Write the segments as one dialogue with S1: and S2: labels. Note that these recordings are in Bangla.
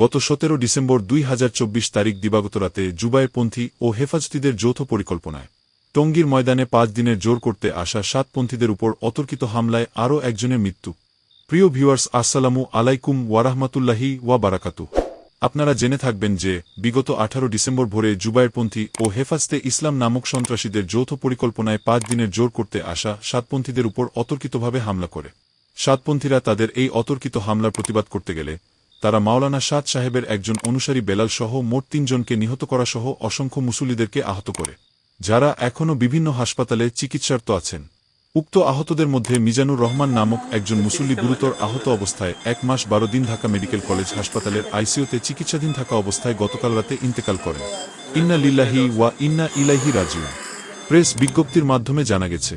S1: গত সতেরো ডিসেম্বর দুই হাজার চব্বিশ তারিখ দিবাগত রাতে জুবাইরপন্থী ও হেফাজতিদের যৌথ পরিকল্পনায় টঙ্গীর ময়দানে পাঁচ দিনের জোর করতে আসা সাতপন্থীদের উপর অতর্কিত হামলায় আরও একজনের মৃত্যু। প্রিয় ভিউয়ার্স, আসসালামু আলাইকুম ওয়ারাহমাতুল্লাহি ওয়া বারাকাতু। আপনারা জেনে থাকবেন যে, বিগত আঠারো ডিসেম্বর ভোরে জুবাইরপন্থী ও হেফাজতে ইসলাম নামক সন্ত্রাসীদের যৌথ পরিকল্পনায় পাঁচ দিনের জোর করতে আসা সাতপন্থীদের উপর অতর্কিতভাবে হামলা করে। সাতপন্থীরা তাদের এই অতর্কিত হামলার প্রতিবাদ করতে গেলে তারা মাওলানা সাদ সাহেবের একজন অনুসারী বেলাল সহ মোট তিনজনকে নিহত করা সহ অসংখ্য মুসল্লিদেরকে আহত করে, যারা এখনও বিভিন্ন হাসপাতালে চিকিৎসারত আছেন। উক্ত আহতদের মধ্যে মিজানুর রহমান নামক একজন মুসল্লি গুরুতর আহত অবস্থায় এক মাস বারো দিন ঢাকা মেডিকেল কলেজ হাসপাতালের আইসিইউতে চিকিৎসাধীন থাকা অবস্থায় গতকাল রাতে ইন্তেকাল করেন। ইন্না লিল্লাহি ওয়া ইন্না ইলাইহি রাজিউন। প্রেস বিজ্ঞপ্তির মাধ্যমে জানা গেছে,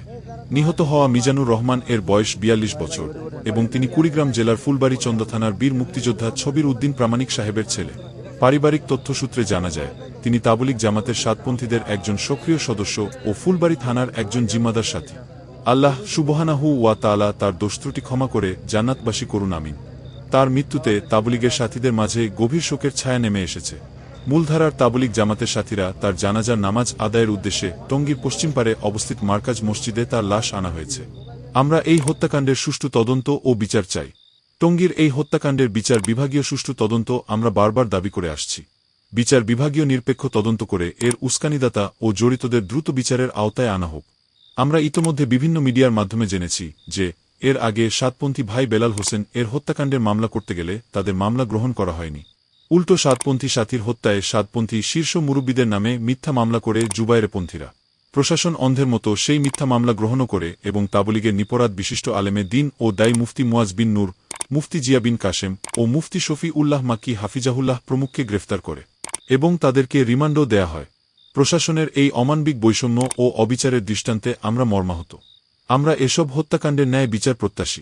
S1: নিহত হওয়া মিজানুর রহমান এর বয়স বিয়াল্লিশ বছর এবং তিনি কুড়িগ্রাম জেলার ফুলবাড়ি চন্দ্র থানার বীর মুক্তিযোদ্ধা ছবির উদ্দিন প্রামাণিক সাহেবের ছেলে। পারিবারিক তথ্যসূত্রে জানা যায়, তিনি তাবলিক জামাতের সাতপন্থীদের একজন সক্রিয় সদস্য ও ফুলবাড়ি থানার একজন জিম্মাদার সাথী। আল্লাহ সুবহানাহু ওয়া তাআলা তার দোষত্রুটি ক্ষমা করে জান্নাতবাসী করুন, আমিন। তার মৃত্যুতে তাবলিগের সাথীদের মাঝে গভীর শোকের ছায়া নেমে এসেছে। মূলধারার তাবলিক জামাতের সাথীরা তার জানাজার নামাজ আদায়ের উদ্দেশ্যে টঙ্গীর পশ্চিম পারে অবস্থিত মার্কাজ মসজিদে তার লাশ আনা হয়েছে। আমরা এই হত্যাকাণ্ডের সুষ্ঠু তদন্ত ও বিচার চাই। টঙ্গীর এই হত্যাকাণ্ডের বিচার বিভাগীয় সুষ্ঠু তদন্ত আমরা বারবার দাবি করে আসছি। বিচার বিভাগীয় নিরপেক্ষ তদন্ত করে এর উস্কানিদাতা ও জড়িতদের দ্রুত বিচারের আওতায় আনা হোক। আমরা ইতোমধ্যে বিভিন্ন মিডিয়ার মাধ্যমে জেনেছি যে, এর আগে সাতপন্থী ভাই বেলাল হোসেন এর হত্যাকাণ্ডের মামলা করতে গেলে তাদের মামলা গ্রহণ করা হয়নি। উল্টো সাতপন্থী সাথীর হত্যায় সাতপন্থী শীর্ষ মুরব্বীদের নামে মিথ্যা মামলা করে জুবাইরেপন্থীরা প্রশাসন অন্ধের মতো সেই মিথ্যা মামলা গ্রহণ করে এবং তাবলিগের নিপরাত বিশিষ্ট আলেমে দিন ও দায়ী মুফতি মুয়াজ বিন নূর, মুফতি জিয়া বিন কাশেম ও মুফতি শফি উল্লাহ মাকি হাফিজাহুল্লাহ প্রমুখকে গ্রেফতার করে এবং তাদেরকে রিমান্ডও দেয়া হয়। প্রশাসনের এই অমানবিক বৈষম্য ও অবিচারের দৃষ্টান্তে আমরা মর্মাহত। আমরা এসব হত্যাকাণ্ডের ন্যায় বিচার প্রত্যাশী।